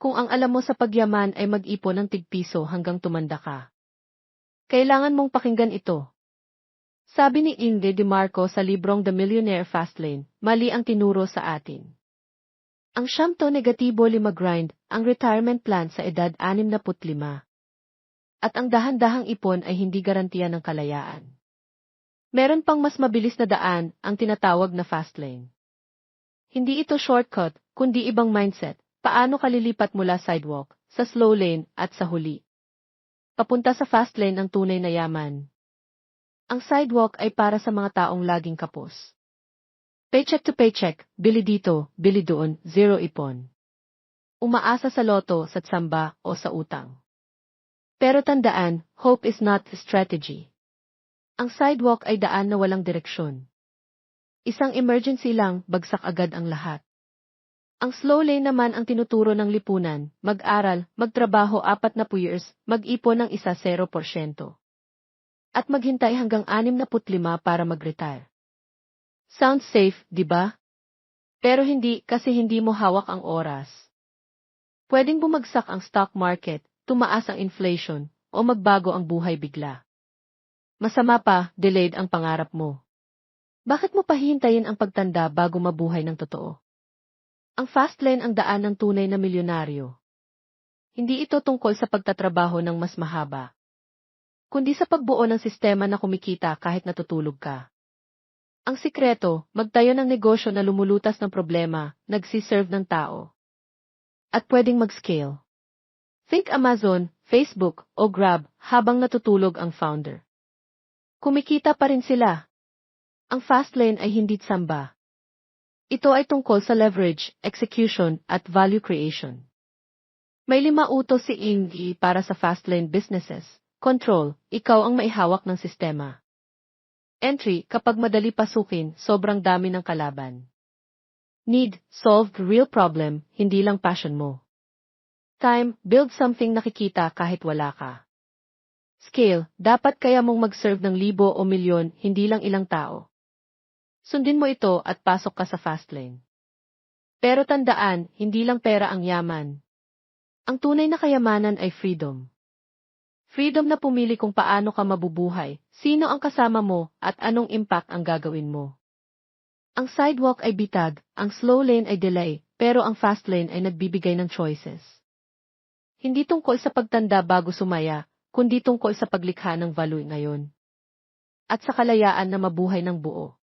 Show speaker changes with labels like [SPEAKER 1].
[SPEAKER 1] Kung ang alam mo sa pagyaman ay mag-ipon ng tigpiso hanggang tumanda ka. Kailangan mong pakinggan ito. Sabi ni Inde DeMarco sa librong The Millionaire Fastlane, mali ang tinuro sa atin. Ang siyamto negatibo lima grind, ang retirement plan sa edad 65. At ang dahan-dahang ipon ay hindi garantiya ng kalayaan. Meron pang mas mabilis na daan, ang tinatawag na fast lane. Hindi ito shortcut, kundi ibang mindset, paano kalilipat mula sidewalk, sa slow lane, at sa huli. Papunta sa fast lane ang tunay na yaman. Ang sidewalk ay para sa mga taong laging kapos. Paycheck to paycheck, bili dito, bili doon, zero ipon. Umaasa sa loto, sa tsamba, o sa utang. Pero tandaan, hope is not a strategy. Ang sidewalk ay daan na walang direksyon. Isang emergency lang, bagsak agad ang lahat. Ang slow lane naman ang tinuturo ng lipunan, mag-aral, magtrabaho apat na years, mag-ipon ng isa 0%. At maghintay hanggang 65 para mag-retire. Sounds safe, di ba? Pero hindi kasi hindi mo hawak ang oras. Pwedeng bumagsak ang stock market, tumaas ang inflation, o magbago ang buhay bigla. Masama pa, delayed ang pangarap mo. Bakit mo pahihintayin ang pagtanda bago mabuhay ng totoo? Ang fast lane ang daan ng tunay na milyonaryo. Hindi ito tungkol sa pagtatrabaho ng mas mahaba, kundi sa pagbuo ng sistema na kumikita kahit natutulog ka. Ang sikreto, magtayo ng negosyo na lumulutas ng problema, nagsiserve ng tao. At pwedeng mag-scale. Think Amazon, Facebook, o Grab habang natutulog ang founder. Kumikita pa rin sila. Ang fast lane ay hindi tsamba. Ito ay tungkol sa leverage, execution, at value creation. May lima utos si Ingi para sa fast lane businesses. Control, ikaw ang maihawak ng sistema. Entry, kapag madali pasukin, sobrang dami ng kalaban. Need, solve the real problem, hindi lang passion mo. Time, build something nakikita kahit wala ka. Scale, dapat kaya mong mag-serve ng libo o milyon, hindi lang ilang tao. Sundin mo ito at pasok ka sa fast lane. Pero tandaan, hindi lang pera ang yaman. Ang tunay na kayamanan ay freedom. Freedom na pumili kung paano ka mabubuhay, sino ang kasama mo, at anong impact ang gagawin mo. Ang sidewalk ay bitag, ang slow lane ay delay, pero ang fast lane ay nagbibigay ng choices. Hindi tungkol sa pagtanda bago sumaya, kundi tungkol sa paglikha ng value ngayon. At sa kalayaan na mabuhay ng buo.